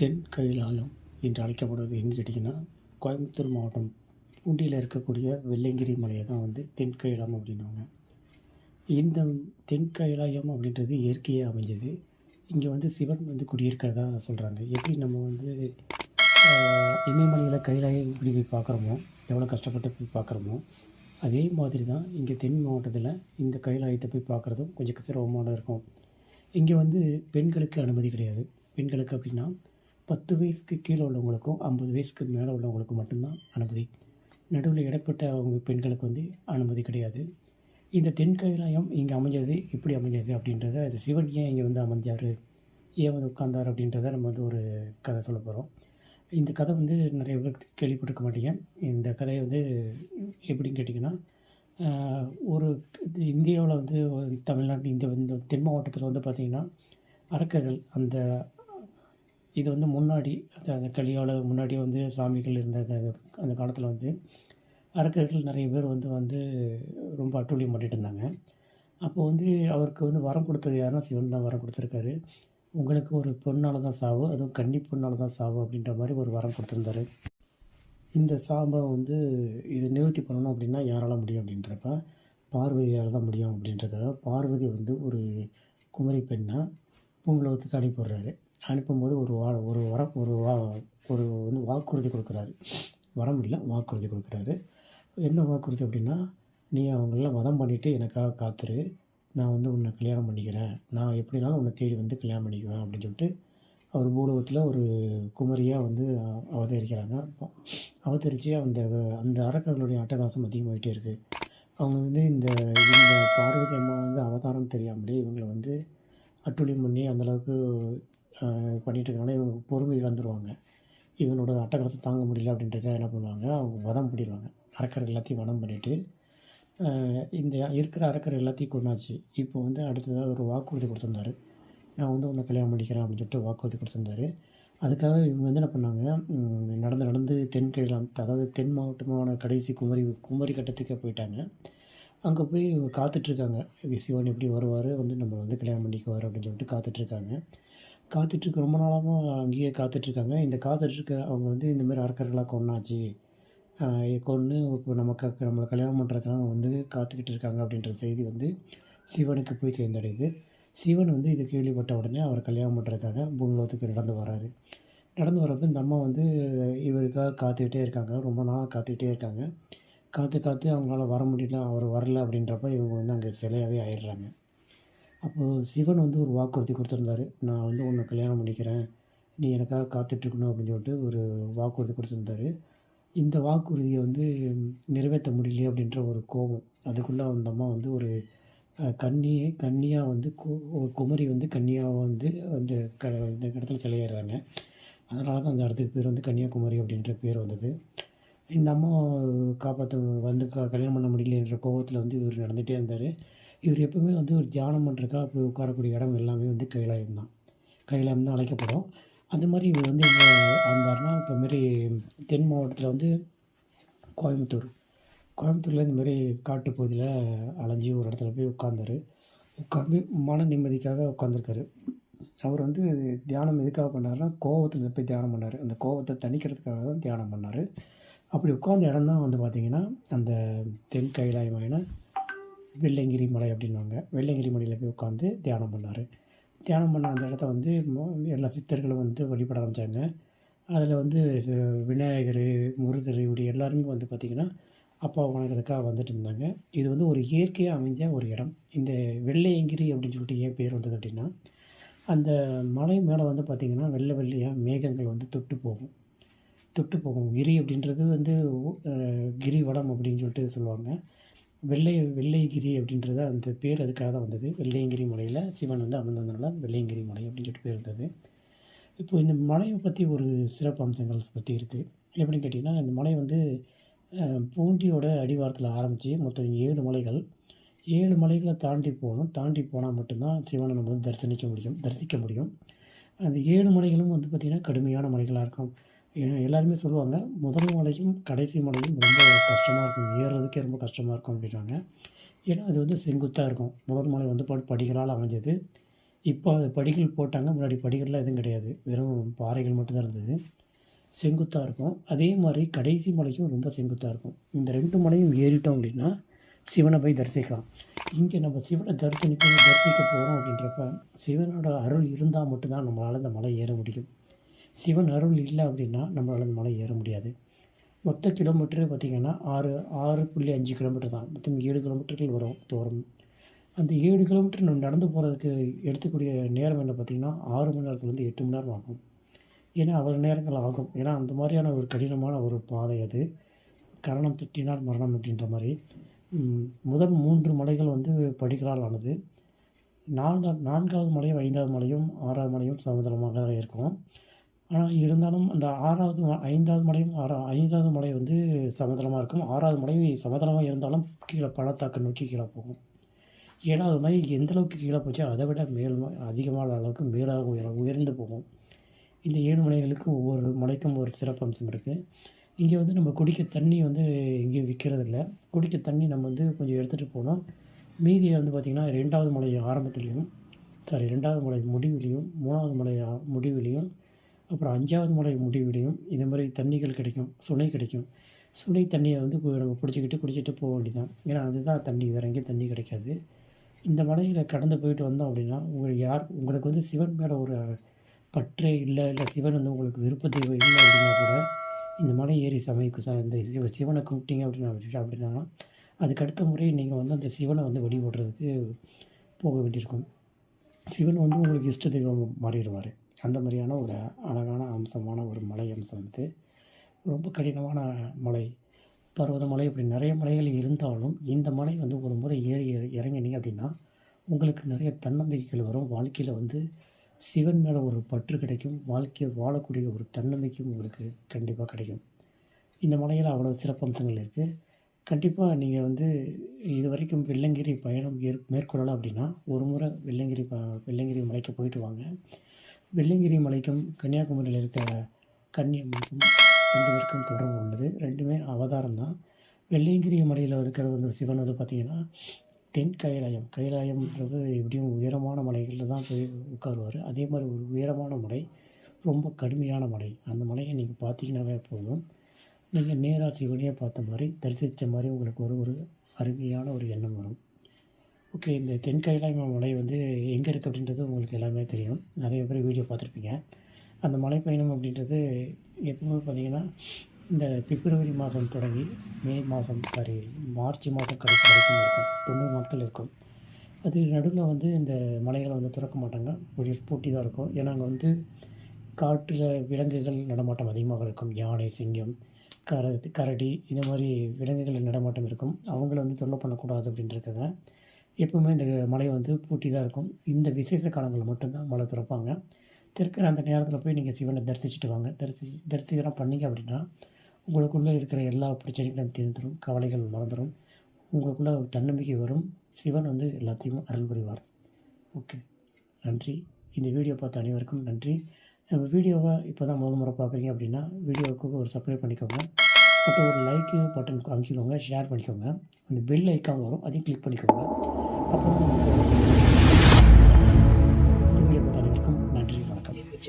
தென் கைலாயம் என்று அழைக்கப்படுவது எங்கே கேட்டிங்கன்னா கோயம்புத்தூர் மாவட்டம் பூண்டியில் இருக்கக்கூடிய வெள்ளங்கிரி மலையை தான் வந்து தென் கைலாயம் அப்படின்னுவாங்க இந்த தென் கைலாயம் அப்படின்றது இயற்கையாக அமைஞ்சது. இங்கே வந்து சிவன் வந்து குடியிருக்கிறதா சொல்கிறாங்க எப்படி நம்ம வந்து இமயமலையில் கைலாயம் இப்படி போய் பார்க்குறோமோ எவ்வளோ கஷ்டப்பட்டு போய் பார்க்குறோமோ அதே மாதிரி தான் இங்கே தென் மாவட்டத்தில் இந்த கைலாயத்தை போய் பார்க்குறதும் கொஞ்சம் சிரமமான இருக்கும். இங்கே வந்து பெண்களுக்கு அனுமதி கிடையாது. பெண்களுக்கு அப்படின்னா பத்து வயசுக்கு கீழே உள்ளவங்களுக்கும் ஐம்பது வயசுக்கு மேலே உள்ளவங்களுக்கும் மட்டும்தான் அனுமதி. நடுவில் இடப்பட்ட அவங்க பெண்களுக்கு வந்து அனுமதி கிடையாது. இந்த தென்கைலாயம் இங்கே அமைஞ்சது எப்படி அமைஞ்சது அப்படின்றத அது சிவன் ஏன் இங்கே வந்து அமைஞ்சார்? ஏன் வந்து உட்கார்ந்தார் அப்படின்றத நம்ம வந்து ஒரு கதை சொல்ல போகிறோம் இந்த கதை வந்து நிறைய பேர் கேள்விப்பட்டிருக்க மாட்டீங்க. இந்த கதையை வந்து எப்படின்னு கேட்டிங்கன்னா ஒரு இந்தியாவில் வந்து தமிழ்நாட்டு இந்த இந்த தென் மாவட்டத்தில் வந்து பார்த்திங்கன்னா அரக்கர்கள் அந்த இது வந்து முன்னாடி அந்த கலியால முன்னாடி வந்து சாமிகள் இருந்த அந்த- அந்த காலத்தில் வந்து அரக்கர்கள் நிறைய பேர் வந்து வந்து ரொம்ப அட்டூழியம் பண்ணிட்டு இருந்தாங்க. அப்போ வந்து அவருக்கு வந்து வரம் கொடுத்தது யாருன்னா சிவன் தான் வரம் கொடுத்துருக்காரு. உங்களுக்கு ஒரு பொண்ணால் தான் சாவு அதுவும் கன்னி பொண்ணால் தான் சாவு அப்படின்ற மாதிரி ஒரு வரம் கொடுத்துருந்தாரு. இந்த சாபை வந்து இது நிவர்த்தி பண்ணணும் அப்படின்னா யாரால் முடியும் அப்படின்றப்ப பார்வதியால் தான் முடியும் அப்படின்றதுக்காக பார்வதி வந்து ஒரு குமரி பெண்ணாக பூங்குலகத்துக்கு அனுப்பிடுறாரு அனுப்பும்போது ஒரு வா ஒரு வரம் ஒரு வா ஒரு வந்து வாக்குறுதி கொடுக்குறாரு. வரம் இல்லை வாக்குறுதி கொடுக்குறாரு. என்ன வாக்குறுதி அப்படின்னா நீ அவங்களெலாம் வதம் பண்ணிவிட்டு எனக்காக காத்துரு. நான் வந்து உன்னை கல்யாணம் பண்ணிக்கிறேன். நான் எப்படினாலும் உன்னை தேடி வந்து கல்யாணம் பண்ணிக்குவேன் அப்படின்னு சொல்லிட்டு அவர் பூலோகத்தில் ஒரு குமரியாக வந்து அவதரிக்கிறாங்க. அவதரித்து அந்த அந்த அரக்கர்களுடைய அட்டகாசம் அதிகமாகிட்டே இருக்குது அவங்க வந்து இந்த இந்த பார்வதி அம்மா வந்து அவதாரம் தெரியாமலே இவங்களை வந்து அட்டுழியம் பண்ணி அந்தளவுக்கு பண்ணிகிட்ருக்கனால இருக்கனால இவங்க பொறுமை இழந்துருவாங்க. இவனோட அட்டகாசத்தை தாங்க முடியல அப்படின்றதுக்காக என்ன பண்ணுவாங்க? அவங்க வதம் பண்ணிடுவாங்க. அரக்கர்கள் எல்லாத்தையும் வதம் பண்ணிவிட்டு இந்த இருக்கிற அரக்கர் எல்லாத்தையும் கொண்டாச்சு இப்போ வந்து அடுத்ததாக ஒரு வாக்குறுதி கொடுத்துருந்தாரு. நான் வந்து உன்னை கல்யாணம் பண்ணிக்கிறேன் அப்படின்னு சொல்லிட்டு வாக்குறுதி கொடுத்துருந்தாரு. அதுக்காக இவங்க வந்து என்ன பண்ணாங்க? நடந்து நடந்து தென் கைலாம் அதாவது தென் மாவட்டமான கடைசி குமரி குமரி கட்டத்துக்கே போயிட்டாங்க. அங்கே போய் இவங்க காத்துட்ருக்காங்க. சிவன் எப்படி வருவார்? வந்து நம்ம வந்து கல்யாணம் பண்ணிக்குவார் அப்படின்னு சொல்லிட்டு காத்துட்ருக்காங்க. காத்துட்ருக்கு ரொம்ப நாளாகவும் அங்கேயே காத்துட்ருக்காங்க. இந்த காத்துட்ருக்க அவங்க வந்து இந்த மாதிரி அரக்கர்களாக கொண்டாச்சு. கொன்று இப்போ நமக்கு நம்மளை கல்யாணம் பண்ணுறதுக்காக வந்து காத்துக்கிட்டு இருக்காங்க அப்படின்ற செய்தி வந்து சிவனுக்கு போய் சேர்ந்தடையுது. சிவன் வந்து இது கேள்விப்பட்ட உடனே அவர் கல்யாணம் பண்ணுறதுக்காக பூங்கோத்துக்கு நடந்து வராரு. நடந்து வரப்போ இந்த அம்மா வந்து இவருக்காக காத்துக்கிட்டே இருக்காங்க. ரொம்ப நாள் காத்துக்கிட்டே இருக்காங்க. காத்து காத்து அவங்களால வர முடியல அவர் வரல அப்படின்றப்ப இவங்க வந்து அங்கே சிலையாகவே ஆயிடுறாங்க. அப்போது சிவன் வந்து ஒரு வாக்குறுதி கொடுத்துருந்தாரு. நான் வந்து உன்னை கல்யாணம் பண்ணிக்கிறேன். நீ எனக்காக காத்துட்ருக்கணும் அப்படின்னு சொல்லிட்டு ஒரு வாக்குறுதி கொடுத்துருந்தாரு. இந்த வாக்குறுதியை வந்து நிறைவேற்ற முடியலையே அப்படின்ற ஒரு கோபம். அதுக்குள்ளே அந்த அம்மா வந்து ஒரு கண்ணியை கன்னியை கன்னியாக வந்து ஒரு குமரி வந்து கன்னியாக வந்து அந்த க இந்த இடத்துல சிலையிடுறாங்க. அதனால தான் அந்த இடத்துக்கு பேர் வந்து கன்னியாகுமரி அப்படின்ற பேர் வந்தது. இந்த அம்மா காப்பாற்ற வந்து க கல்யாணம் பண்ண முடியலன்ற கோபத்தில் வந்து இவர் நடந்துகிட்டே இருந்தார். இவர் எப்பவுமே வந்து ஒரு தியானம் பண்ணுறக்கா போய் உட்காரக்கூடிய இடம் எல்லாமே வந்து கைலாயம் தான். கைலாயம் தான் அழைக்கப்படும். அந்த மாதிரி இவர் வந்து இங்கே வந்தார்னா இப்போ மாரி தென் மாவட்டத்தில் வந்து கோயம்புத்தூர். கோயம்புத்தூரில் இந்த மாதிரி காட்டுப்பகுதியில் அலைஞ்சி ஒரு இடத்துல போய் உட்காந்தாரு உட்காந்து மன நிம்மதிக்காக உட்காந்துருக்காரு அவர் வந்து தியானம் எதுக்காக பண்ணாருன்னா கோவத்தில் போய் தியானம் பண்ணார். அந்த கோவத்தை தணிக்கிறதுக்காக தான் தியானம் பண்ணார். அப்படி உட்கார்ந்த இடம் தான் வந்து பார்த்திங்கன்னா அந்த தென் கைலாயமான வெள்ளையங்கிரி மலை அப்படின்வாங்க வெள்ளையங்கிரி மலையில் போய் உட்காந்து தியானம் பண்ணார். தியானம் பண்ண அந்த இடத்த வந்து எல்லா சித்தர்களும் வந்து வழிபட ஆரம்பித்தாங்க அதில் வந்து விநாயகர் முருகர் இப்படி எல்லாருமே வந்து பார்த்திங்கன்னா அப்பா வணக்கிறதுக்காக வந்துட்டு இருந்தாங்க. இது வந்து ஒரு இயற்கையாக அமைஞ்ச ஒரு இடம். இந்த வெள்ளையங்கிரி அப்படின்னு சொல்லிட்டு ஏன் பேர் வந்தது அப்படின்னா அந்த மலை மேலே வந்து பார்த்திங்கன்னா வெள்ளை வெள்ளையாக மேகங்கள் வந்து தொட்டு போகும். தொட்டு போகும். கிரி அப்படின்றது வந்து கிரிவடம் அப்படின்னு சொல்லிட்டு சொல்லுவாங்க. வெள்ளை வெள்ளையகிரி அப்படின்றது அந்த பேர் அதுக்காக தான் வந்தது. வெள்ளையங்கிரி மலையில் சிவன் வந்து அமர்ந்ததுனால வெள்ளையங்கிரி மலை அப்படின்னு சொல்லிட்டு பேர் இருந்தது இப்போது இந்த மலையை பற்றி ஒரு சிறப்பு அம்சங்கள் பற்றி இருக்குது எப்படின்னு கேட்டிங்கன்னா இந்த மலை வந்து பூண்டியோட அடிவாரத்தில் ஆரம்பித்து மொத்தம் ஏழு மலைகள். ஏழு மலைகளை தாண்டி போகணும். தாண்டி போனால் மட்டும்தான் சிவனை நம்ம வந்து தரிசனிக்க முடியும் தரிசிக்க முடியும். அந்த ஏழு மலைகளும் வந்து பார்த்திங்கன்னா கடுமையான மலைகளாக இருக்கும். எல்லாருமே சொல்லுவாங்க முதல் மலையும் கடைசி மலையும் ரொம்ப கஷ்டமாக இருக்கும். ஏறுறதுக்கே ரொம்ப கஷ்டமாக இருக்கும் அப்படின்றாங்க. ஏன்னா அது வந்து செங்குத்தாக இருக்கும். முதல் மலை வந்து படி படிகளால் அமைஞ்சது. இப்போ அது படிகள் போட்டாங்க. முன்னாடி படிகள்லாம் எதுவும் கிடையாது. வெறும் பாறைகள் மட்டும்தான் இருந்தது. செங்குத்தாக இருக்கும். அதே மாதிரி கடைசி மலையும் ரொம்ப செங்குத்தாக இருக்கும். இந்த ரெண்டு மலையும் ஏறிட்டோம் அப்படின்னா சிவனை போய் தரிசிக்கலாம். இங்கே நம்ம சிவனை தரிசனிக்க தரிசிக்க போகிறோம் அப்படின்றப்ப சிவனோட அருள் இருந்தால் மட்டும்தான் நம்மளால் இந்த மலை ஏற முடியும். சிவன் அருள் இல்லை அப்படின்னா நம்மளால் அந்த மலை ஏற முடியாது. மொத்த கிலோமீட்டரு பார்த்திங்கன்னா ஆறு ஆறு புள்ளி அஞ்சு கிலோமீட்டர் தான். மொத்தம் ஏழு கிலோமீட்டர்கள் வரும் தோறும். அந்த ஏழு கிலோமீட்டர் நம்ம நடந்து போகிறதுக்கு எடுத்துக்கூடிய நேரம் என்ன பார்த்திங்கன்னா ஆறு மணி நேரத்துலேருந்து எட்டு மணி நேரம் ஆகும். ஏன்னா அவ்வளோ நேரங்கள் ஆகும். ஏன்னா அந்த மாதிரியான ஒரு கடினமான ஒரு பாதை அது. கரணம் தட்டினால் மரணம் அப்படின்ற மாதிரி. முதல் மூன்று மலைகள் வந்து படிகளால் ஆனது. நான்கா நான்காவது மலையும் ஐந்தாவது மலையும் ஆறாவது மலையும் சமுதிரமாக தான் இருக்கும். ஆனால் இருந்தாலும் அந்த ஆறாவது ஐந்தாவது மலையும் ஆறா ஐந்தாவது மலை வந்து சமதளமாக இருக்கும். ஆறாவது மலை சமதளமாக இருந்தாலும் கீழே பள்ளத்தாக்கு நோக்கி கீழே போகும். ஏழாவது மலை எந்த அளவுக்கு கீழே போச்சோ அதை விட மேல் அதிகமான அளவுக்கு மேலாக உயர உயர்ந்து போகும். இந்த ஏழு மலைகளுக்கும் ஒவ்வொரு மலைக்கும் ஒரு சிறப்பம்சம் இருக்குது இங்கே வந்து நம்ம குடிக்க தண்ணி வந்து எங்கேயும் விற்கிறதில்ல குடிக்க தண்ணி நம்ம வந்து கொஞ்சம் எடுத்துகிட்டு போனோம் மீதியை வந்து பார்த்திங்கன்னா ரெண்டாவது மலை ஆரம்பத்துலேயும் சாரி ரெண்டாவது மலை முடிவிலையும் மூணாவது மலை முடிவிலையும் அப்புறம் அஞ்சாவது மலை முடிவிலையும் இது மாதிரி தண்ணிகள் கிடைக்கும் சுனை கிடைக்கும். சுனை தண்ணியை வந்து நம்ம பிடிச்சிக்கிட்டு குடிச்சிட்டு போக வேண்டியதான் ஏன்னா அதுதான் தண்ணி வேறு எங்கேயும் தண்ணி கிடைக்காது. இந்த மலையில் கடந்து போயிட்டு வந்தோம் அப்படின்னா உங்களுக்கு யார் உங்களுக்கு வந்து சிவன் மேலே ஒரு பற்றே இல்லை இல்லை சிவன் வந்து உங்களுக்கு விருப்ப தெய்வம் இல்லை அப்படின்னா கூட இந்த மலை ஏறி சமைக்கு ச இந்த சிவ சிவனை கும்பிட்டீங்க அப்படின்னு அப்படின்னா அப்படின்னா அதுக்கு அடுத்த முறை நீங்கள் வந்து அந்த சிவனை வந்து வழிபடுறதுக்கு போக வேண்டியிருக்கும். சிவன் வந்து உங்களுக்கு இஷ்ட தெய்வம் மாறிடுவார். அந்த மாதிரியான ஒரு அழகான அம்சமான ஒரு மலை அம்சம் வந்து ரொம்ப கடினமான மலை பர்வத மலை இப்படி நிறைய மலைகள் இருந்தாலும் இந்த மலை வந்து ஒரு முறை ஏறி இற- இறங்கினீங்க அப்படின்னா உங்களுக்கு நிறைய தன்னம்பிக்கைகள் வரும். வாழ்க்கையில் வந்து சிவன் மேலே ஒரு பற்று கிடைக்கும். வாழ்க்கையை வாழக்கூடிய ஒரு தன்னம்பிக்கையும் உங்களுக்கு கண்டிப்பாக கிடைக்கும். இந்த மலையில் அவ்வளோ சிறப்பம்சங்கள் இருக்குது கண்டிப்பாக நீங்கள் வந்து இது வரைக்கும் வெள்ளங்கிரி பயணம் ஏற் மேற்கொள்ளலாம் அப்படின்னா ஒரு முறை வெள்ளங்கிரி ப வெள்ளங்கிரி மலைக்கு போயிட்டு வாங்க. வெள்ளங்கிரி மலைக்கும் கன்னியாகுமரியில் இருக்க கன்னியம்மனுக்கும் ரெண்டு பேருக்கும் தொடர்பு உள்ளது. ரெண்டுமே அவதாரம் தான் வெள்ளையங்கிரி மலையில் இருக்கிற வந்து சிவன் வந்து பார்த்திங்கன்னா தென் கைலாயம். கைலாயம்ன்றது எப்படியும் உயரமான மலைகளில் தான் போய் உட்காருவார். அதே மாதிரி ஒரு உயரமான மலை ரொம்ப கடுமையான மலை. அந்த மலையை நீங்கள் பார்த்தீங்கன்னாவே போதும். நீங்கள் நேராக சிவனையே பார்த்த மாதிரி தரிசித்த மாதிரி உங்களுக்கு ஒரு ஒரு அருமையான ஒரு எண்ணம் வரும். ஓகே இந்த தென்கைலாயம் மலை வந்து எங்கே இருக்குது அப்படின்றது உங்களுக்கு எல்லாமே தெரியும். நிறைய பேர் வீடியோ பார்த்துருப்பீங்க. அந்த மலை பயணம் அப்படின்றது எப்பவுமே பார்த்தீங்கன்னா இந்த பிப்ரவரி மாதம் தொடங்கி மே மாதம் சாரி மார்ச் மாதம் கடைசி வரைக்கும் இருக்கும். தொண்ணூறு நாட்கள் இருக்கும். அது நடுவில் வந்து இந்த மலைகளை வந்து திறக்க மாட்டாங்க. ஒரு போட்டி தான் இருக்கும். ஏன்னா அங்கே வந்து காட்டில் விலங்குகள் நடமாட்டம் அதிகமாக இருக்கும். யானை சிங்கம் கர கரடி இந்த மாதிரி விலங்குகள் நடமாட்டம் இருக்கும். அவங்கள வந்து தொல்லை பண்ணக்கூடாது அப்படின்றதுக்காக எப்பவுமே இந்த மலை வந்து பூட்டி தான் இருக்கும். இந்த விசேஷ காலங்களில் மட்டும்தான் மலை திறப்பாங்க. திறக்கிற அந்த நேரத்தில் போய் நீங்கள் சிவனை தரிசிச்சுட்டு வாங்க. தரிசி தரிசனம் பண்ணீங்க அப்படின்னா உங்களுக்குள்ளே இருக்கிற எல்லா பிரச்சனைகளும் தீர்ந்துடும் கவலைகள் மறந்துடும் உங்களுக்குள்ள ஒரு தன்னம்பிக்கை வரும். சிவன் வந்து எல்லாத்தையும் அருள் புரிவார். ஓகே. நன்றி. இந்த வீடியோ பார்த்த அனைவருக்கும் நன்றி. நம்ம வீடியோவை இப்போ தான் முதல் முறை பார்க்குறீங்க அப்படின்னா வீடியோவுக்கு ஒரு சப்ஸ்கிரைப் பண்ணிக்கோங்க. பட் ஒரு லைக் பட்டன் காமிச்சிக்கோங்க ஷேர் பண்ணிக்கோங்க. அந்த பெல் ஐக்கான் வரும் அதையும் கிளிக் பண்ணிக்கோங்க. அப்புறம்